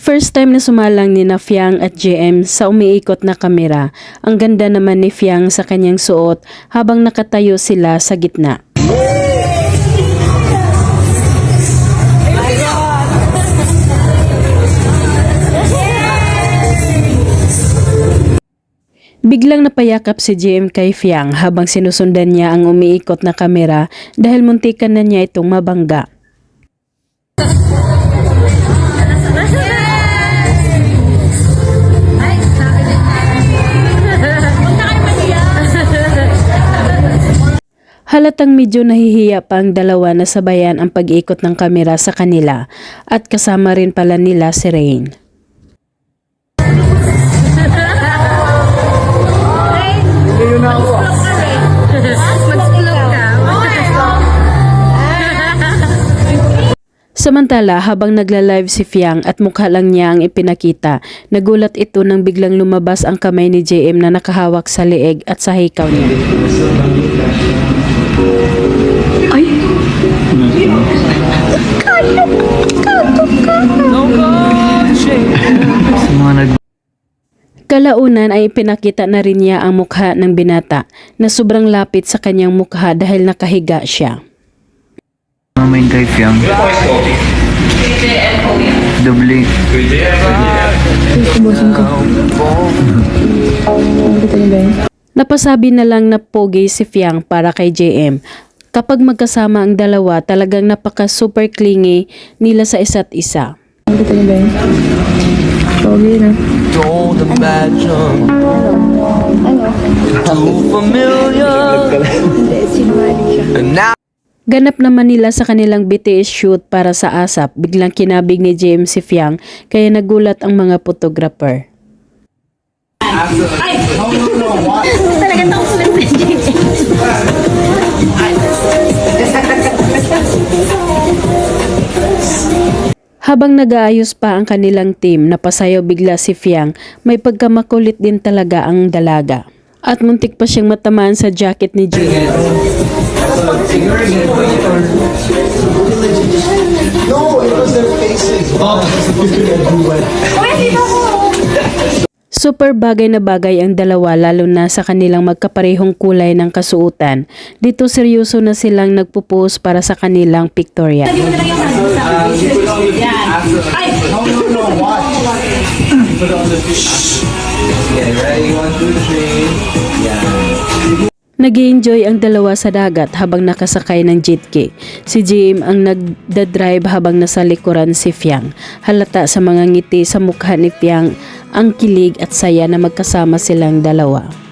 First time na sumalang ni na Fiang at JM sa umiikot na kamera. Ang ganda naman ni Fiang sa kanyang suot habang nakatayo sila sa gitna. Biglang napayakap si JM kay Fiang habang sinusundan niya ang umiikot na kamera dahil muntikan na niya itong mabangga. Halatang medyo nahihiya pa ang dalawa na sabayan ang pag-ikot ng kamera sa kanila at kasama rin pala nila si Rain. Samantala, habang nagla-live si Fiang at mukha lang niya ang ipinakita, nagulat ito nang biglang lumabas ang kamay ni JM na nakahawak sa leeg at sa hikaw niya. Nag Kalaunan ay ipinakita na rin niya ang mukha ng binata na sobrang lapit sa kanyang mukha dahil nakahiga siya. Main kay Fiang. Doble. Napasabi na lang na pogi si Fiang para kay JM. Kapag magkasama ang dalawa, talagang napaka super clingy nila sa isa't isa. Golden badger. Too familiar. And now Ganap naman nila sa kanilang BTS shoot para sa ASAP, biglang kinabig ni James si Fiang kaya nagulat ang mga photographer. Habang nag-aayos pa ang kanilang team, napasayaw bigla si Fiang, may pagkamakulit din talaga ang dalaga. At muntik pa siyang matamaan sa jacket ni Jim. Super bagay na bagay ang dalawa lalo na sa kanilang magkaparehong kulay ng kasuotan. Dito seryoso na silang nagpo-pose para sa kanilang pictorial. Get ready, one, two, three. nag enjoy ang dalawa sa dagat habang nakasakay ng jet ski. Si Jim ang nagdadrive habang nasa likuran si Fiang. Halata sa mga ngiti sa mukha ni Fiang ang kilig at saya na magkasama silang dalawa.